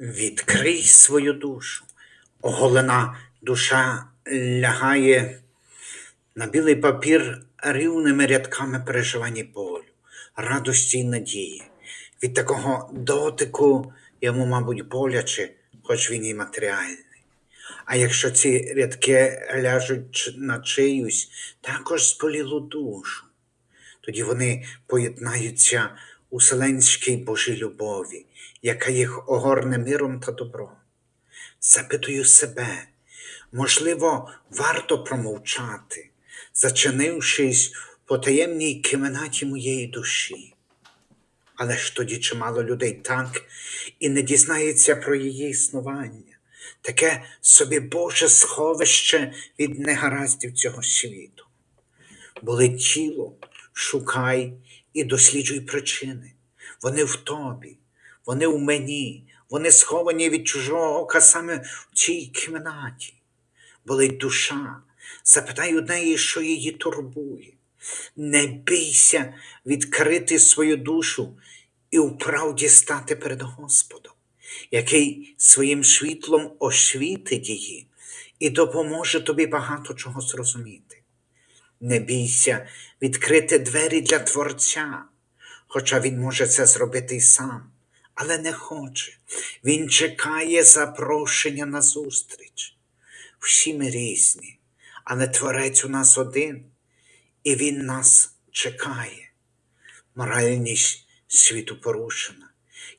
Відкрий свою душу. Оголена душа лягає на білий папір рівними рядками переживань і болю, радості і надії. Від такого дотику йому, мабуть, боляче, хоч він і матеріальний. А якщо ці рядки ляжуть на чиюсь, також зболілу душу, тоді вони поєднаються у вселенській Божій любові, яка їх огорне миром та добром. Запитую себе, можливо, варто промовчати, зачинившись в потаємній кімнаті моєї душі. Але ж тоді чимало людей так і не дізнається про її існування, таке собі Боже сховище від негараздів цього світу. Болить тіло, шукай і досліджуй причини. Вони в тобі, вони в мені, вони сховані від чужого ока саме в цій кімнаті. Болить душа, запитай у неї, що її турбує. Не бійся відкрити свою душу і вправді стати перед Господом, який своїм світлом освітить її і допоможе тобі багато чого зрозуміти. Не бійся відкрити двері для Творця, хоча він може це зробити й сам, але не хоче. Він чекає запрошення на зустріч. Всі ми різні, але Творець у нас один, і Він нас чекає. Моральність світу порушена.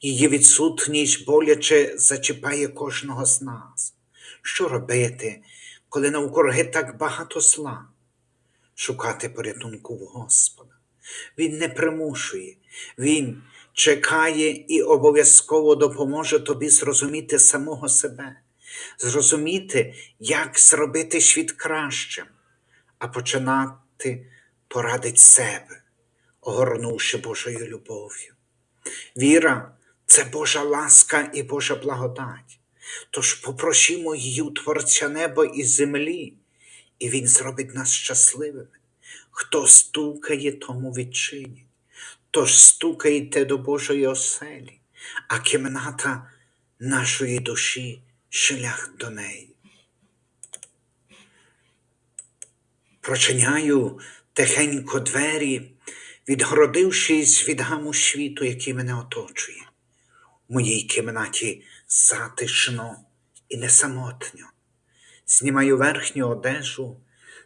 Її відсутність боляче зачіпає кожного з нас. Що робити, коли навкруги так багато зла? Шукати порятунку в Господа. Він не примушує, Він чекає і обов'язково допоможе тобі зрозуміти самого себе, зрозуміти, як зробити світ кращим, а починати порадить себе, огорнувши Божою любов'ю. Віра це Божа ласка і Божа благодать. Тож попросімо її у Творця неба і землі, і Він зробить нас щасливими. Хто стукає, тому відчинять. Тож стукайте до Божої оселі, а кімната нашої душі шлях до неї. Прочиняю тихенько двері, відгородившись від гаму світу, який мене оточує. В моїй кімнаті затишно і несамотньо. Знімаю верхню одежу,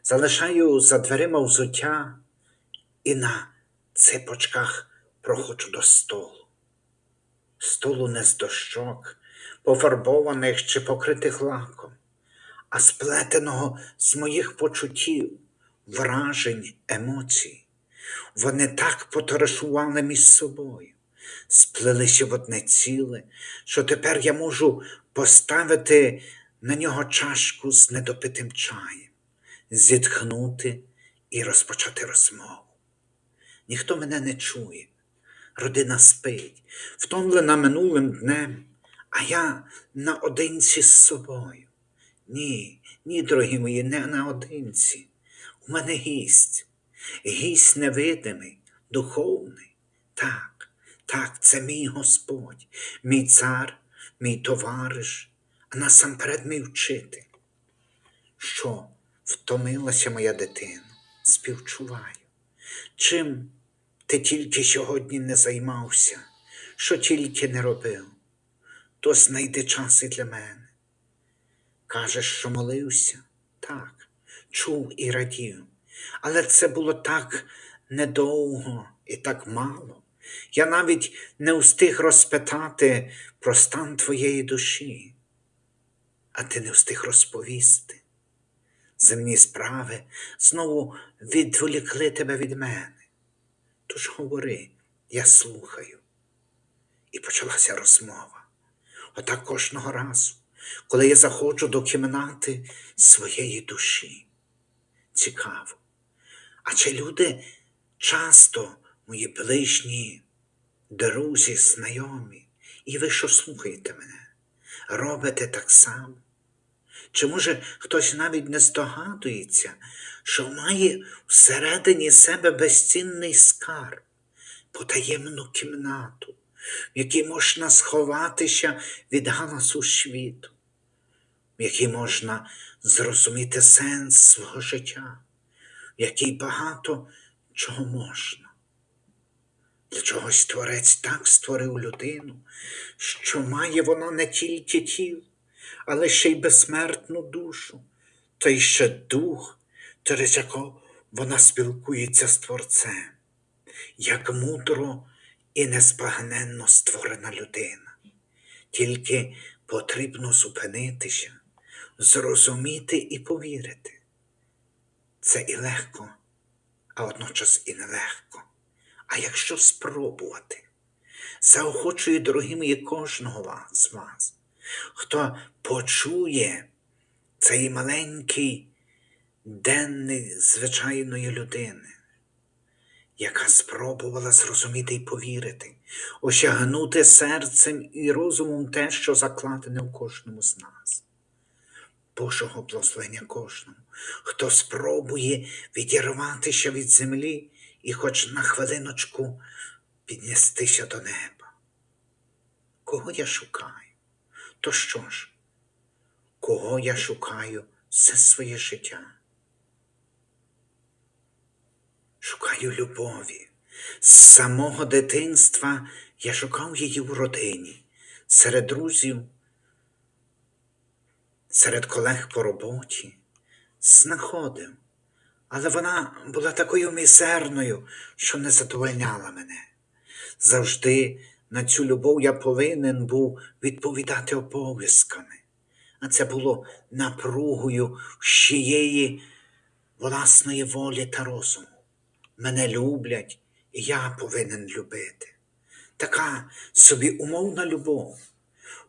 залишаю за дверима взуття і на ципочках проходжу до столу. Столу не з дощок, пофарбованих чи покритих лаком, а сплетеного з моїх почуттів, вражень, емоцій. Вони так потоваришували між собою, сплелися в одне ціле, що тепер я можу поставити на нього чашку з недопитим чаєм, зітхнути і розпочати розмову. Ніхто мене не чує, родина спить, втомлена минулим днем, а я наодинці з собою. Ні, ні, дорогі мої, не наодинці. У мене гість, гість невидимий, духовний. Так, так, це мій Господь, мій цар, мій товариш, а насамперед мій вчитель. Що втомилася моя дитина, співчуваю. Чим ти тільки сьогодні не займався, що тільки не робив, то знайди час і для мене. Кажеш, що молився? Так, чув і радів. Але це було так недовго і так мало. Я навіть не встиг розпитати про стан твоєї душі, а ти не встиг розповісти. Земні справи знову відволікли тебе від мене. Тож говори, я слухаю. І почалася розмова. Отак кожного разу, коли я заходжу до кімнати своєї душі. Цікаво. А чи люди часто, мої ближні, друзі, знайомі, і ви що слухаєте мене, робите так само? Чи може хтось навіть не здогадується, що має всередині себе безцінний скарб, потаємну кімнату, в якій можна сховатися від галасу світу, в якій можна зрозуміти сенс свого життя, в якій багато чого можна. Для чогось творець так створив людину, що має вона не тільки тіло, але ще й безсмертну душу, та й ще дух, через якого вона спілкується з Творцем, як мудро і незбагненно створена людина. Тільки потрібно зупинитися, зрозуміти і повірити. Це і легко, а водночас і нелегко. А якщо спробувати, заохочую, дорогі мої, кожного з вас, хто почує цей маленький денний звичайної людини, яка спробувала зрозуміти і повірити, осягнути серцем і розумом те, що закладене в кожному з нас. Божого благословення кожному, хто спробує відірватися від землі і хоч на хвилиночку піднестися до неба. Кого я шукаю? То що ж? Кого я шукаю все своє життя? Шукаю любові. З самого дитинства я шукав її в родині, серед друзів, серед колег по роботі, знаходив, але вона була такою мізерною, що не задовольняла мене. Завжди на цю любов я повинен був відповідати обов'язками, а це було напругою щієї власної волі та розуму. Мене люблять, і я повинен любити. Така собі умовна любов.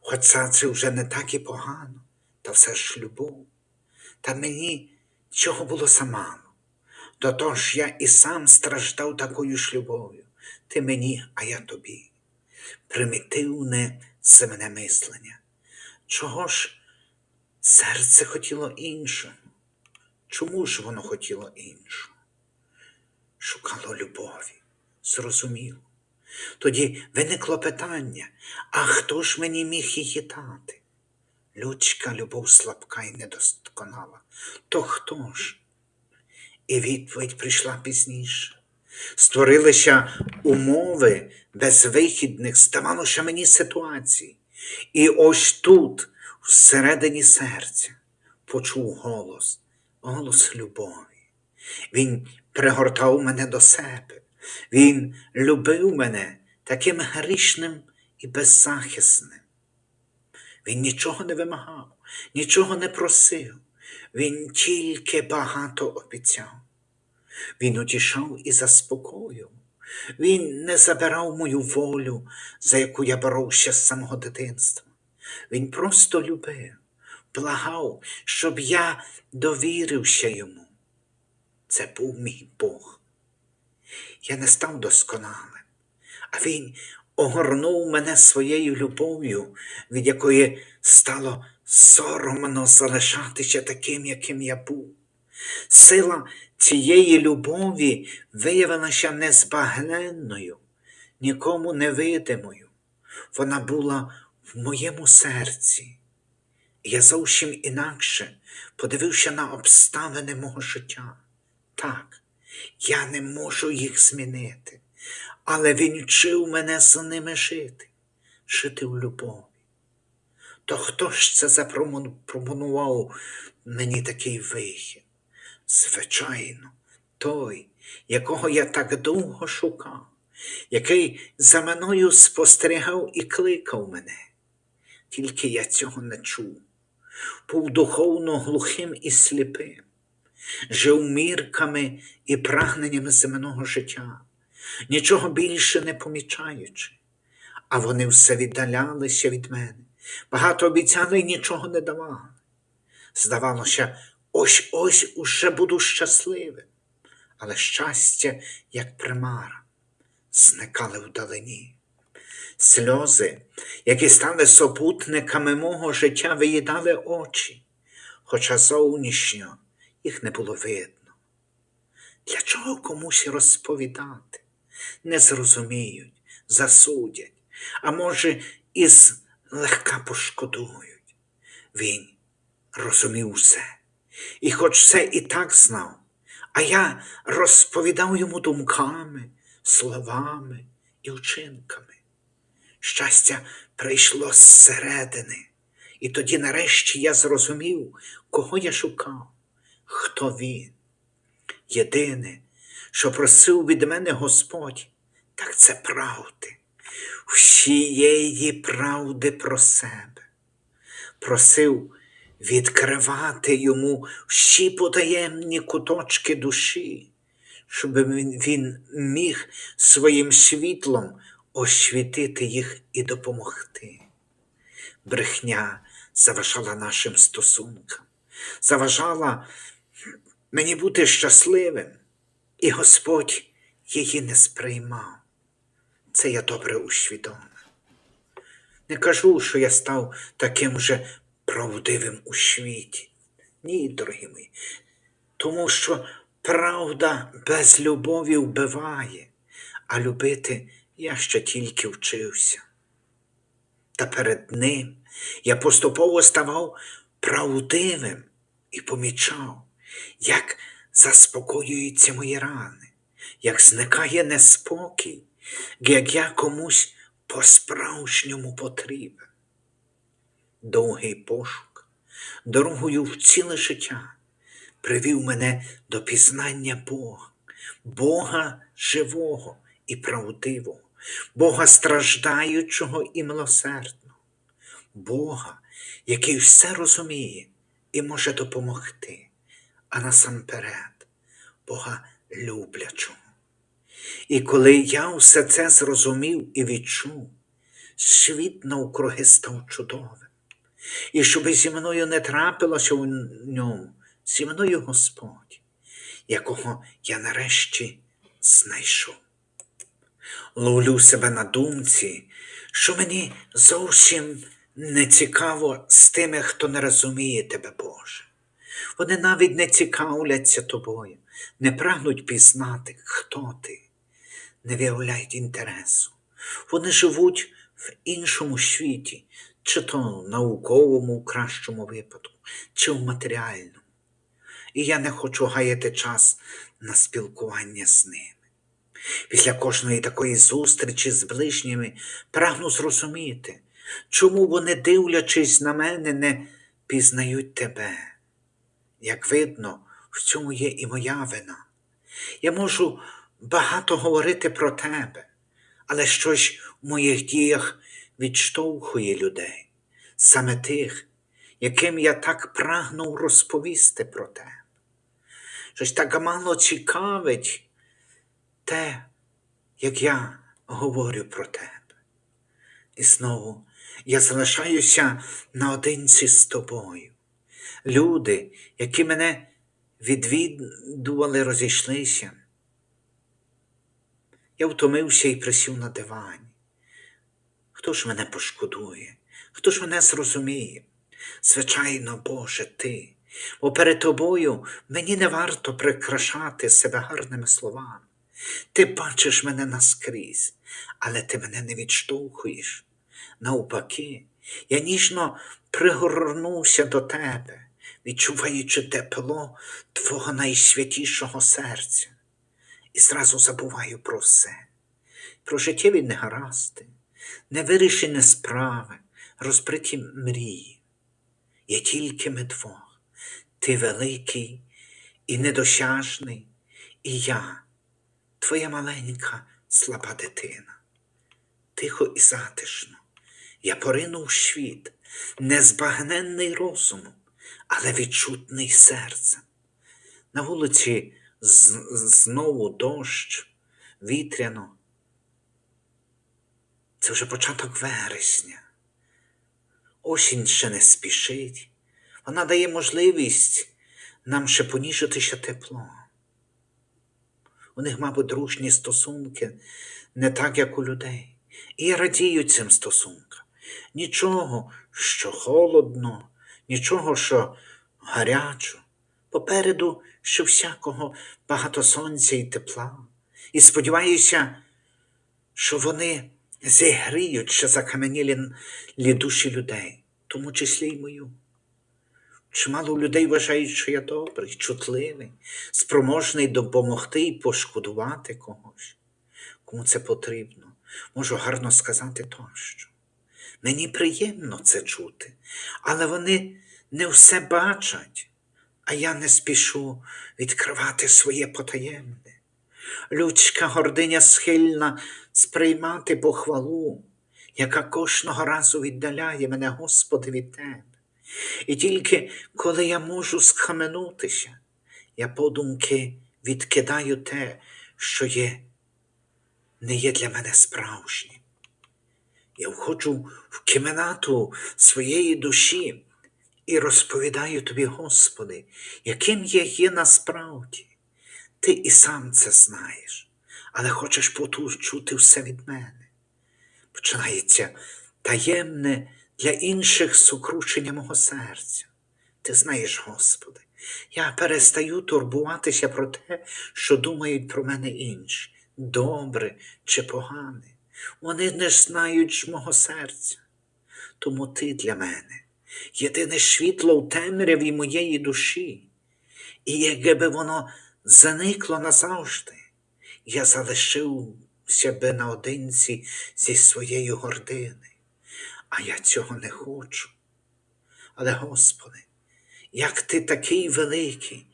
Хоча це вже не так і погано, та все ж любов. Та мені чого було замало. До того ж я і сам страждав такою ж любов'ю. Ти мені, а я тобі. Примітивне земне мислення. Чого ж серце хотіло іншого? Чому ж воно хотіло іншого? Шукало любові, зрозуміло. Тоді виникло питання, а хто ж мені міг її дати? Людська любов слабка і недосконала. То хто ж? І відповідь прийшла пізніше. Створилися умови безвихідних, здавалося мені ситуацій. І ось тут, всередині серця, почув голос, голос любові. Він пригортав мене до себе. Він любив мене таким грішним і беззахисним. Він нічого не вимагав, нічого не просив, він тільки багато обіцяв. Він утішав і заспокоював. Він не забирав мою волю, за яку я боровся з самого дитинства. Він просто любив, благав, щоб я довірився йому. Це був мій Бог. Я не став досконалим, а Він огорнув мене своєю любов'ю, від якої стало соромно залишатися таким, яким я був. Сила цієї любові виявилася незбагненною, нікому невидимою. Вона була в моєму серці. Я зовсім інакше подивився на обставини мого життя. Так, я не можу їх змінити, але він вчив мене з ними жити, жити в любові. То хто ж це запропонував мені такий вихід? Звичайно, той, якого я так довго шукав, який за мною спостерігав і кликав мене. Тільки я цього не чув, був духовно глухим і сліпим, жив мірками і прагненнями земного життя, нічого більше не помічаючи, а вони все віддалялися від мене, багато обіцяли і нічого не давали. Здавалося, ось ось уже буду щасливим, але щастя, як примара, зникали вдалині. Сльози, які стали сопутниками мого життя, виїдали очі, хоча зовнішньо їх не було видно. Для чого комусь розповідати? Не зрозуміють, засудять, а може, і злегка пошкодують. Він розумів усе, і хоч все і так знав, а я розповідав йому думками, словами і вчинками. Щастя прийшло зсередини, і тоді нарешті я зрозумів, кого я шукав, хто він. Єдине, що просив від мене Господь, так це правди, всієї правди про себе. Просив відкривати йому всі потаємні куточки душі, щоб він, міг своїм світлом освітити їх і допомогти. Брехня заважала нашим стосункам, заважала мені бути щасливим, і Господь її не сприймав. Це я добре усвідомив. Не кажу, що я став таким же правдивим у світі. Ні, дорогі мої, тому що правда без любові вбиває, а любити я ще тільки вчився. Та перед ним я поступово ставав правдивим і помічав, як заспокоюються мої рани, як зникає неспокій, як я комусь по-справжньому потрібен. Довгий пошук, дорогою в ціле життя привів мене до пізнання Бога, Бога живого і правдивого, Бога страждаючого і милосердного, Бога, який все розуміє і може допомогти, а насамперед Бога люблячого. І коли я все це зрозумів і відчув, світ навкруги став чудовим. І щоби зі мною не трапилося в ньому, зі мною Господь, якого я нарешті знайшов. Ловлю себе на думці, що мені зовсім не цікаво з тими, хто не розуміє тебе, Боже. Вони навіть не цікавляться тобою, не прагнуть пізнати, хто ти, не виявляють інтересу. Вони живуть в іншому світі, чи то науковому в кращому випадку, чи в матеріальному. І я не хочу гаяти час на спілкування з ними. Після кожної такої зустрічі з ближніми прагну зрозуміти, чому вони, дивлячись на мене, не пізнають тебе. Як видно, в цьому є і моя вина. Я можу багато говорити про тебе, але щось в моїх діях відштовхує людей, саме тих, яким я так прагнув розповісти про тебе. Щось так мало цікавить те, як я говорю про тебе. І знову я залишаюся наодинці з тобою. Люди, які мене відвідували, розійшлися. Я втомився і присів на дивані. Хто ж мене пошкодує? Хто ж мене зрозуміє? Звичайно, Боже, ти, бо перед тобою мені не варто прикрашати себе гарними словами. Ти бачиш мене наскрізь, але ти мене не відштовхуєш. Навпаки, я ніжно пригорнувся до тебе, відчуваючи тепло Твого найсвятішого серця, і зразу забуваю про все, про життєві негаразди, невирішені справи, розбриті мрії. Є тільки ми двох, ти великий і недосяжний, і я, твоя маленька, слаба дитина. Тихо і затишно. Я поринув світ, незбагненний розумом, але відчутний серцем. На вулиці знову дощ, вітряно. Це вже початок вересня. Осінь ще не спішить. Вона дає можливість нам ще поніжитися теплом. У них, мабуть, дружні стосунки не так, як у людей. І я радію цим стосункам. Нічого, що холодно, нічого, що гарячо. Попереду, що всякого багато сонця і тепла. І сподіваюся, що вони зігріють ще закаменілі лі душі людей, в тому числі й мою. Чимало людей вважають, що я добрий, чутливий, спроможний допомогти і пошкодувати когось. Кому це потрібно, можу гарно сказати тощо. Мені приємно це чути, але вони не все бачать, а я не спішу відкривати своє потаємне. Людська гординя схильна сприймати похвалу, яка кожного разу віддаляє мене, Господи, від Тебе. І тільки коли я можу схаменутися, я подумки відкидаю те, що є, не є для мене справжнім. Я входжу в кімнату своєї душі і розповідаю тобі, Господи, яким я є насправді. Ти і сам це знаєш, але хочеш почути все від мене. Починається таємне для інших сукручення мого серця. Ти знаєш, Господи, я перестаю турбуватися про те, що думають про мене інші, добре чи погане. Вони не знають мого серця. Тому ти для мене єдине світло в темряві моєї душі. І якби воно заникло назавжди, я залишився би наодинці зі своєю гординою. А я цього не хочу. Але, Господи, як ти такий великий,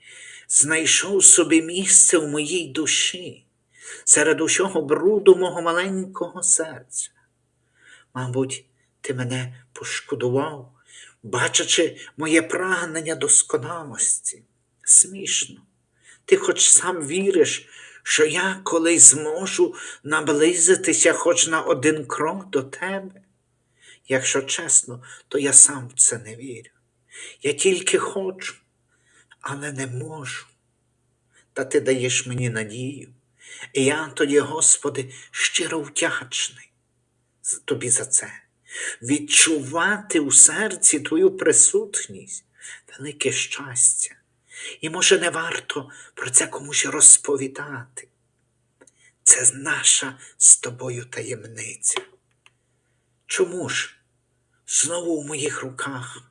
знайшов собі місце в моїй душі, серед усього бруду мого маленького серця. Мабуть, ти мене пошкодував, бачачи моє прагнення досконалості. Смішно. Ти хоч сам віриш, що я колись зможу наблизитися хоч на один крок до тебе. Якщо чесно, то я сам в це не вірю. Я тільки хочу, але не можу. Та ти даєш мені надію. І я тоді, Господи, щиро вдячний тобі за це. Відчувати у серці Твою присутність велике щастя. І може не варто про це комусь розповідати. Це наша з тобою таємниця. Чому ж знову в моїх руках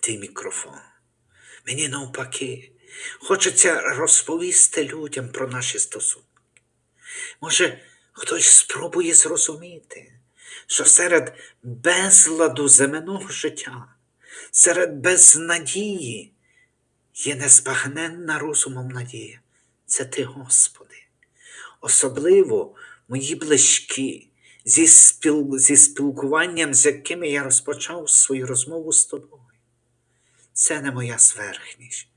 ти мікрофон? Мені навпаки, хочеться розповісти людям про наші стосунки. Може, хтось спробує зрозуміти, що серед безладу земного життя, серед безнадії є незбагненна розумом надія. Це ти, Господи. Особливо мої близькі зі, спіл... зі спілкуванням, з якими я розпочав свою розмову з тобою. Це не моя зверхність,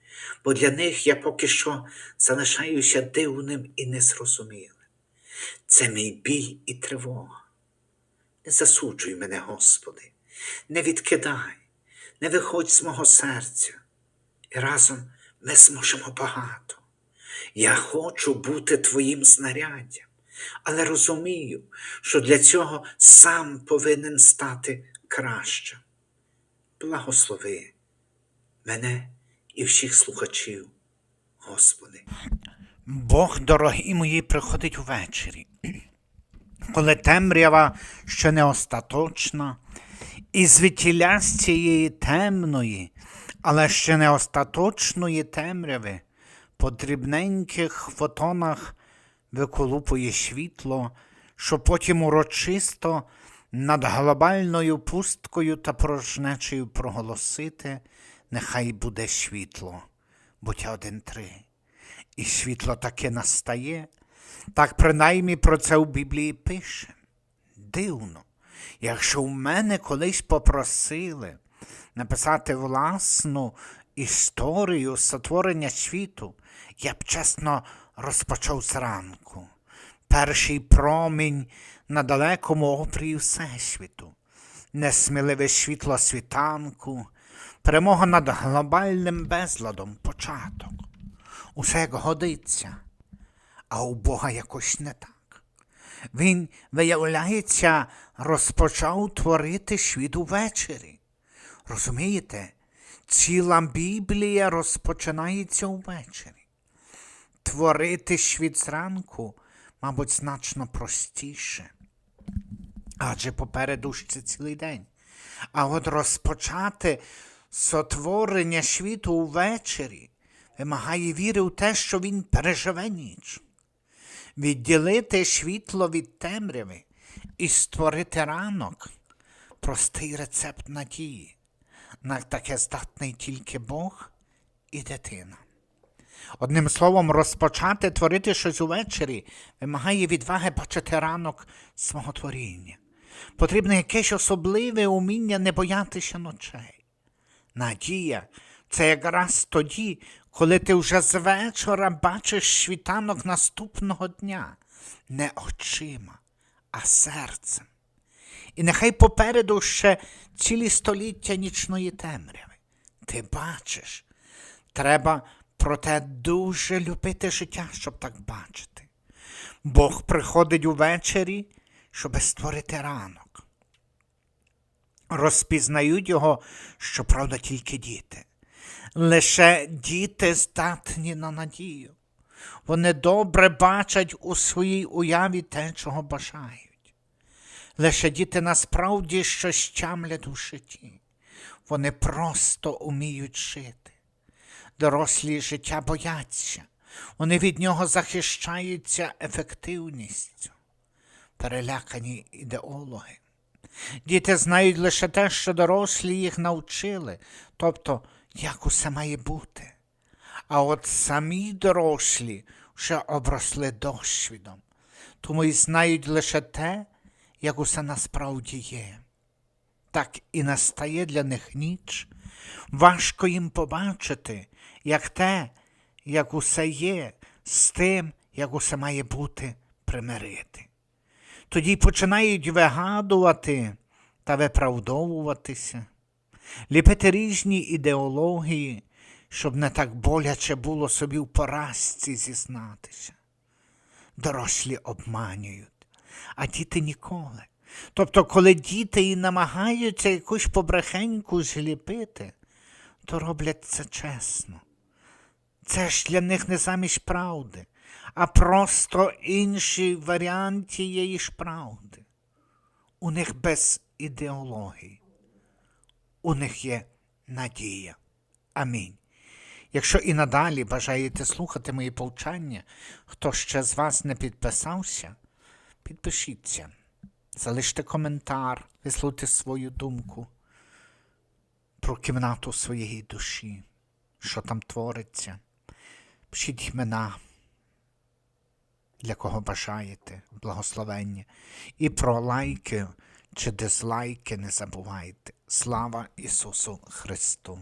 бо для них я поки що залишаюся дивним і незрозумілим. Це мій біль і тривога. Не засуджуй мене, Господи, не відкидай, не виходь з мого серця, і разом ми зможемо багато. Я хочу бути Твоїм знаряддям, але розумію, що для цього сам повинен стати кращим. Благослови мене і всіх слухачів, Господи. Бог, дорогі мої, приходить увечері, коли темрява ще не остаточна, і звідтіля з цієї темної, але ще не остаточної темряви по дрібненьких фотонах виколупує світло, що потім урочисто над глобальною пусткою та порожнечею проголосити, нехай буде світло, буття один три. І світло таке настає, так принаймні про це у Біблії пише. Дивно, якщо в мене колись попросили написати власну історію сотворення світу, я б чесно розпочав зранку. Перший промінь на далекому опрії Всесвіту, несміливе світло світанку, перемога над глобальним безладом початок. Усе як годиться, а у Бога якось не так. Він, виявляється, розпочав творити світ увечері. Розумієте, ціла Біблія розпочинається увечері. Творити світ зранку мабуть, значно простіше. Адже попереду ще цілий день. А от розпочати сотворення світу увечері вимагає віри у те, що він переживе ніч. Відділити світло від темряви і створити ранок простий рецепт надії. На таке здатний тільки Бог і дитина. Одним словом, розпочати творити щось увечері вимагає відваги бачити ранок свого творіння. Потрібно якесь особливе уміння не боятися ночей. Надія це якраз тоді, коли ти вже з вечора бачиш світанок наступного дня, не очима, а серцем. І нехай попереду ще цілі століття нічної темряви. Ти бачиш, треба проте дуже любити життя, щоб так бачити. Бог приходить увечері, щоб створити ранок. Розпізнають його, щоправда, тільки діти. Лише діти здатні на надію. Вони добре бачать у своїй уяві те, чого бажають. Лише діти насправді щось тямлять у житті. Вони просто уміють жити. Дорослі життя бояться, вони від нього захищаються ефективністю. Перелякані ідеологи. Діти знають лише те, що дорослі їх навчили, тобто як усе має бути. А от самі дорослі вже обросли досвідом, тому і знають лише те, як усе насправді є. Так і настає для них ніч. Важко їм побачити, як те, як усе є, з тим, як усе має бути, примирити. Тоді починають вигадувати та виправдовуватися, ліпити різні ідеології, щоб не так боляче було собі в поразці зізнатися. Дорослі обманюють, а діти ніколи. Тобто, коли діти і намагаються якусь побрехеньку зліпити, то роблять це чесно. Це ж для них не замість правди, а просто інший варіант тієї ж правди. У них без ідеології. У них є надія. Амінь. Якщо і надалі бажаєте слухати мої повчання, хто ще з вас не підписався, підпишіться, залиште коментар, висловте свою думку про кімнату своєї душі, що там твориться. Пишіть імена, для кого бажаєте, благословення. І про лайки чи дизлайки не забувайте. Слава Ісусу Христу!